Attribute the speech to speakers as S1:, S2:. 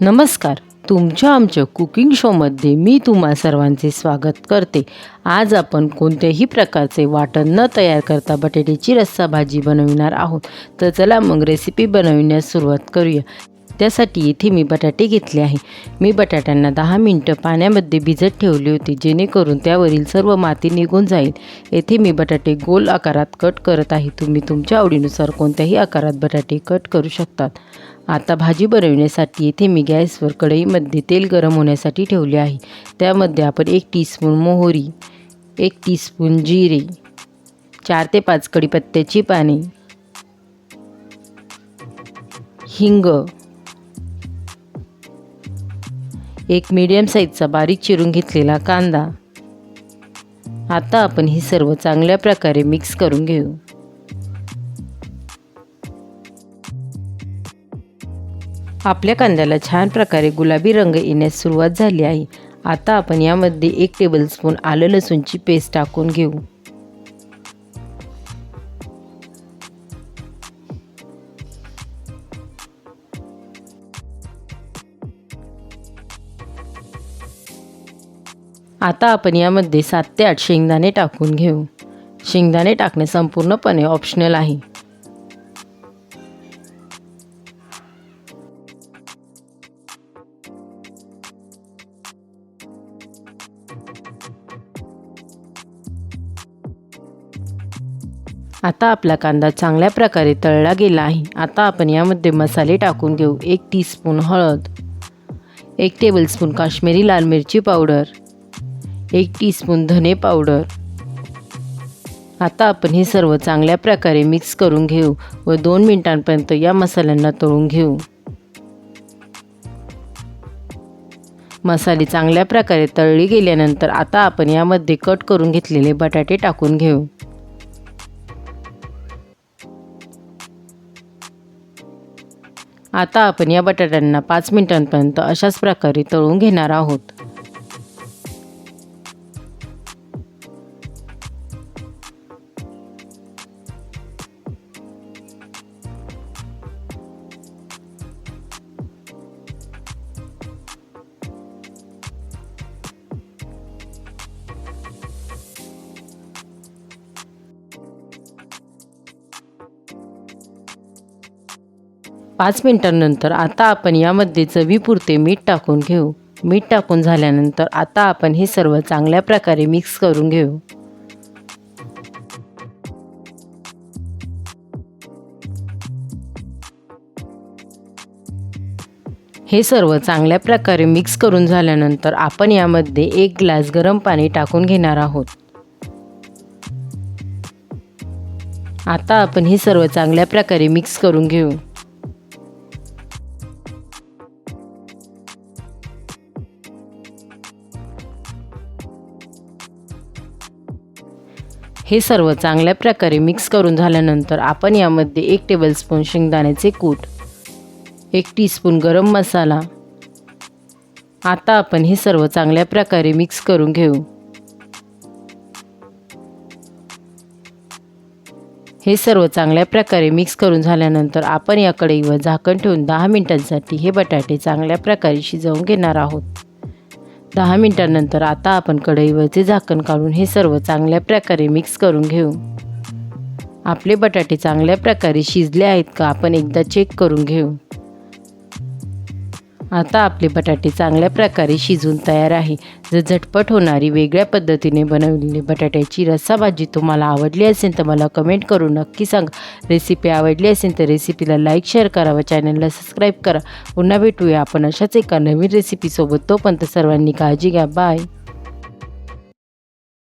S1: नमस्कार. तुमच्या आमच्या कुकिंग शोमध्ये मी तुम्हा सर्वांचे स्वागत करते. आज आपण कोणत्याही प्रकारचे वाटण न तयार करता बटाट्याची रस्सा भाजी बनविणार आहोत. तर चला मग रेसिपी बनविण्यास सुरुवात करूया. त्यासाठी इथे मी बटाटे घेतले आहे. मी बटाट्यांना दहा मिनटं पाण्यामध्ये भिजत ठेवली होती जेणेकरून त्यावरील सर्व माती निघून जाईल. येथे मी बटाटे गोल आकारात कट करत आहे. तुम्ही तुमच्या आवडीनुसार कोणत्याही आकारात बटाटे कट करू शकतात. आता भाजी बनवण्यासाठी येथे मी गॅसवर कढईमध्ये तेल गरम होण्यासाठी ठेवले आहे. त्यामध्ये आपण एक टीस्पून मोहरी एक टीस्पून जिरे चार ते पाच कढीपत्त्याची पाने हिंग एक मीडियम साईजचा बारीक चिरून घेतलेला कांदा. आता आपण ही सर्व चांगल्या प्रकारे मिक्स करून घेऊ. आपल्या कांद्याला छान प्रकारे गुलाबी रंग येण्यास सुरुवात झाली आहे. आता आपण यामध्ये एक टेबलस्पून आलं लसूणची पेस्ट टाकून घेऊ. आता आपण यामध्ये सात ते आठ शेंगदाणे टाकून घेऊ. शेंगदाणे टाकणे संपूर्णपणे ऑप्शनल आहे. आता आपला कांदा चांगल्या प्रकारे तळला गेला आहे. आता आपण यामध्ये मसाले टाकून घेऊ. एक टीस्पून हळद एक टेबलस्पून काश्मीरी लाल मिरची पावडर एक टीस्पून धने पावडर आता आपण हे सर्व चांगल्या प्रकारे मिक्स करून घेऊ व दोन मिनिटांपर्यंत या मसाल्यांना तळून घेऊ. मसाले चांगल्या प्रकारे तळले गेल्यानंतर आता आपण यामध्ये कट करून घेतलेले बटाटे टाकून घेऊ. आता आपण या बटाट्यांना पाच मिनिटांपर्यंत अशाच प्रकारे तळून घेणार आहोत. पाच मिनिटांनंतर आता आपण यामध्ये चवीपुरते मीठ टाकून घेऊ. मीठ टाकून झाल्यानंतर आता आपण हे सर्व चांगल्या प्रकारे मिक्स करून घेऊ. हे सर्व चांगल्या प्रकारे मिक्स करून झाल्यानंतर आपण यामध्ये एक ग्लास गरम पाणी टाकून घेणार आहोत. आता आपण हे सर्व चांगल्या प्रकारे मिक्स करून घेऊ. हे सर्व चांगल्या प्रकारे मिक्स करून झाल्यानंतर आपण यामध्ये एक टेबलस्पून शेंगदाण्याचे कूट एक टीस्पून गरम मसाला आता आपण हे सर्व चांगल्या प्रकारे मिक्स करून घेऊ. हे सर्व चांगल्या प्रकारे मिक्स करून झाल्यानंतर आपण या कढईवर झाकण ठेवून दहा मिनिटांसाठी हे बटाटे चांगल्या प्रकारे शिजवून घेणार आहोत. दहा मिनिटांनंतर आता आपण कढईवरचे झाकण काढून हे सर्व चांगल्या प्रकारे मिक्स करून घेऊ. आपले बटाटे चांगल्या प्रकारे शिजले आहेत का आपण एकदा चेक करून घेऊ. आता आपले बटाटे चांगल्या प्रकारे शिजून तयार आहे. जर झटपट होणारी वेगळ्या पद्धतीने बनवलेली बटाट्याची रस्सा भाजी तुम्हाला आवडली असेल तर मला कमेंट करून नक्की सांगा. रेसिपी आवडली असेल तर रेसिपीला लाईक शेअर करा व चॅनलला सबस्क्राईब करा. पुन्हा भेटूया आपण अशाच एका नवीन रेसिपीसोबत तोपर्यंत सर्वांनी काळजी घ्या. बाय